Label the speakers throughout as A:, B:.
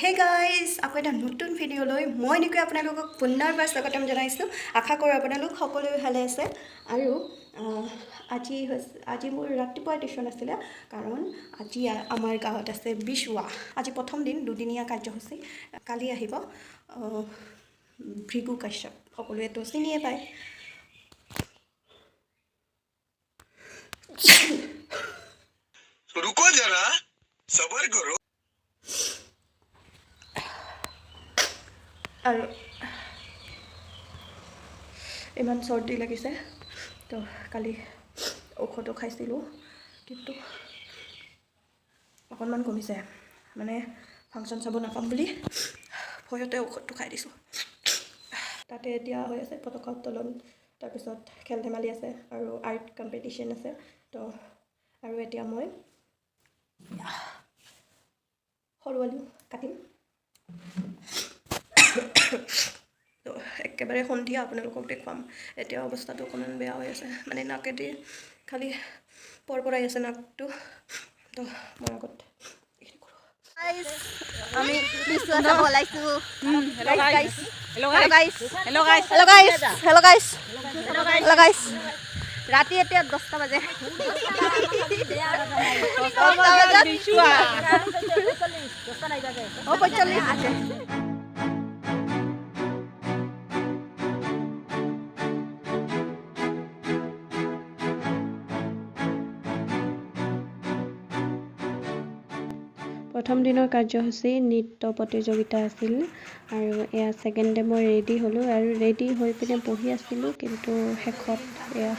A: Hey guys আকৌ এটা নতুন ভিডিঅ'লৈ মই এনেকৈ আপোনালোকক পুনৰবাৰ স্বাগতম জনাইছোঁ আশা কৰোঁ আপোনালোক সকলোৱে ভালে আছে আৰু আহ, আজি হৈছে আজি মোৰ ৰাতিপুৱা টিউশ্যন আছিলে কাৰণ আজি আ- আমাৰ গাঁৱত আছে বিচুৱা আজি প্ৰথম দিন দুদিনীয়া কাৰ্যসূচী কালি আহিব আহ, ভৃগু কাশ্যপ সকলোৱেতো চিনিয়ে পায়
B: रुको जरा सबर करो
A: আৰু ইমান চৰ্দি লাগিছে তো কালি ঔষধো খাইছিলোঁ কিন্তু অকণমান কমিছে মানে ফাংচন চাব নাপাম বুলি ভয়তে ঔষধটো খাই দিছোঁ। তাতে এতিয়া হৈ আছে পতাকা উত্তোলন তাৰপিছত খেল ধেমালি আছে আৰু আৰ্ট কম্পিটিশ্যন আছে তো আৰু এতিয়া মই সৰু আলু কাটিম। একেবাৰে সন্ধিয়া আপোনালোকক দেখুৱাম। এতিয়া অৱস্থাটো অকণমান বেয়া হৈ আছে। মানে নাকেদি খালি পৰপৰাই আছে নাকটো। তো মই আগত
C: আমি বিচুৱা চাব ওলাইছো।
D: Hello guys.
E: প্ৰথম দিনৰ কাৰ্যসূচী নৃত্য প্ৰতিযোগিতা আছিল আৰু এয়া ছেকেণ্ড ডে মই ৰেডি হ'লোঁ আৰু ৰেডি হৈ পিনে বহি আছিলোঁ কিন্তু শেষত এয়া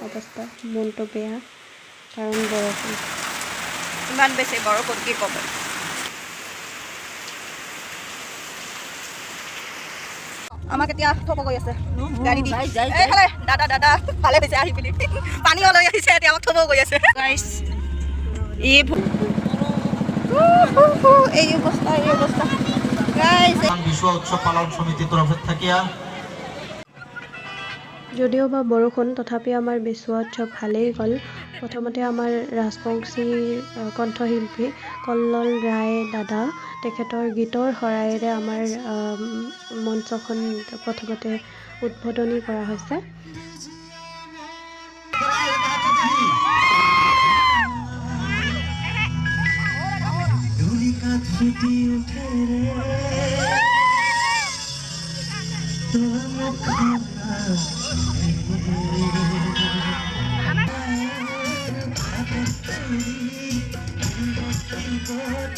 E: অৱস্থা মনটো বেয়া কাৰণ বৰষুণ।
C: ইমান বেছি বৰষুণ কি ক'ব? আমাক এতিয়া থব গৈ আছে। গাড়ী দি। এইফালে দাদা দাদা ভালে হৈছে আহি পিনি। পানীও লৈ আহিছে এতিয়া আমাক থব গৈ আছে.
D: এই
C: এই অৱস্থা এই অৱস্থা গাইছ
F: বিশ্ব উৎসৱ পালন সমিতিৰ তৰফত থাকিয়া
E: যদিও বা বৰষুণ তথাপি আমাৰ বিচুৱা উৎসৱ ভালেই গ'ল। প্ৰথমতে আমাৰ ৰাজবংশী কণ্ঠশিল্পী কল্লল ৰায় দাদা তেখেতৰ গীতৰ শৰাইৰে আমাৰ আম, মঞ্চখন প্ৰথমতে উদ্বোধনী কৰা হৈছে।
F: ফুটি উঠে রে। তোর মুখখানা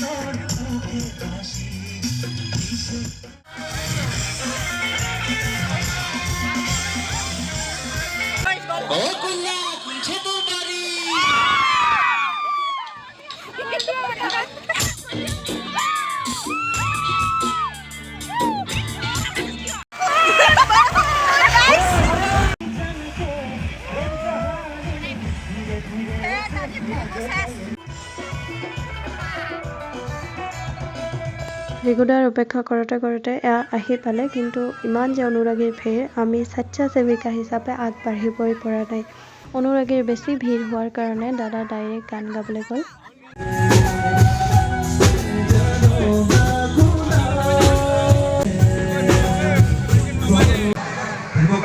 F: তোর মুখে হাসি
C: ও
G: কুল্লা কুলছে তো বাড়ি
E: ৰেগুলাৰ অপেক্ষা কৰোঁতে কৰোঁতে এয়া আহি পালে কিন্তু ইমান যে অনুৰাগীৰ ভিৰ আমি স্বেচ্ছাসেৱিকা হিচাপে আগবাঢ়িবই পৰা নাই। অনুৰাগীৰ বেছি ভিৰ হোৱাৰ কাৰণে দাদা ডাইৰেক্ট গান গাবলৈ গ'ল।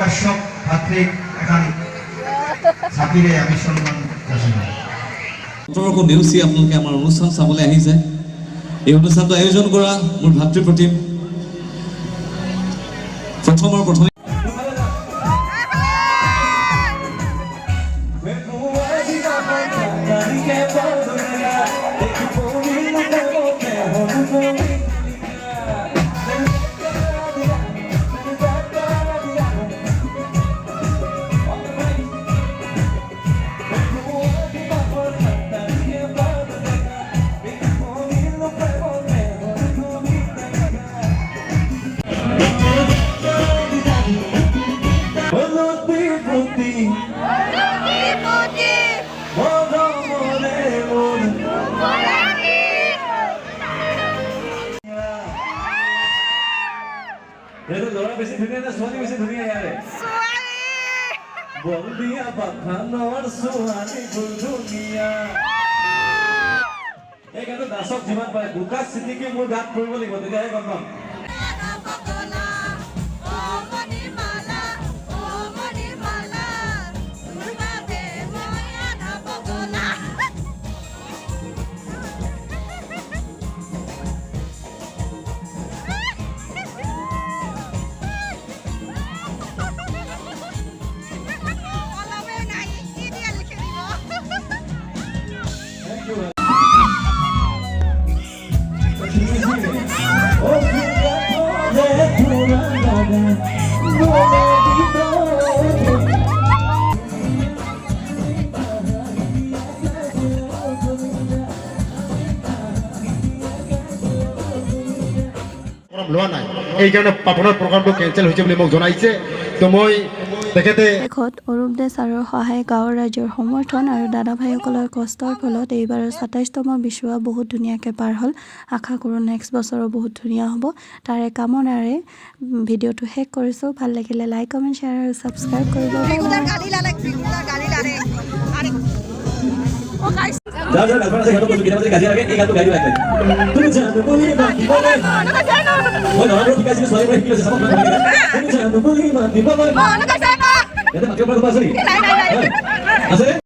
F: কাশ্যপ ভাতৃক চাপিৰে আমি সন্মান
H: নেওচি আপোনালোকে আমাৰ অনুষ্ঠান চাবলৈ আহিছে। এই অনুষ্ঠানটো আয়োজন কৰা মোৰ ভাতৃ প্ৰতিম প্ৰথমৰ প্ৰথমে ল'ৰা বেছি ধুনীয়া নে ছোৱালী বেছি ধুনীয়া ইয়াৰে বন্দিয়া বাখানৰ ছোৱালী বৰ ধুনীয়া এই নাচক যিমান পাৰে বোকা চিটিকি মোৰ গাত পৰিব লাগিব, তেতিয়াহে গম পাম।
I: লোৱা নাই। এইকাৰণে পাপনৰ প্ৰগ্ৰামটো কেঞ্চেল হৈছে বুলি মোক জনাইছে। তো মই তেখেতে
E: শেষত অৰূপ দে ছাৰৰ সহায় গাঁৱৰ ৰাইজৰ সমৰ্থন আৰু দাদা ভাইসকলৰ কষ্টৰ ফলত এইবাৰৰ সাতাইছতম বিচুৱা বহুত ধুনীয়াকৈ পাৰ হ'ল। আশা কৰোঁ নেক্সট বছৰো বহুত ধুনীয়া হ'ব। তাৰে কামনাৰে ভিডিঅ'টো শেষ কৰিছোঁ। ভালো লাগিলে লাইক কমেণ্ট শ্বেয়াৰ আৰু ছাবস্ক্ৰাইব কৰিব
C: ও গাইস
H: যাৰ যাৰ গাৰ্লফ্ৰেণ্ড আছে সিহঁতক কৈছোঁ যদি কাজিয়া লাগে এই গানটো গাই দিবা একবাৰ। তুমি জানো বুলি মাতিবলৈ মই ল'ৰাবোৰক শিকাইছিলোঁ ছোৱালীবোৰে শিকি লৈছে চাব তুমি জানো বুলি
C: অ নকা সাকা
H: ইয়াতে মাতিব পৰা কোনোবা আছে নেকি
C: নাই নাই নাই
H: আছে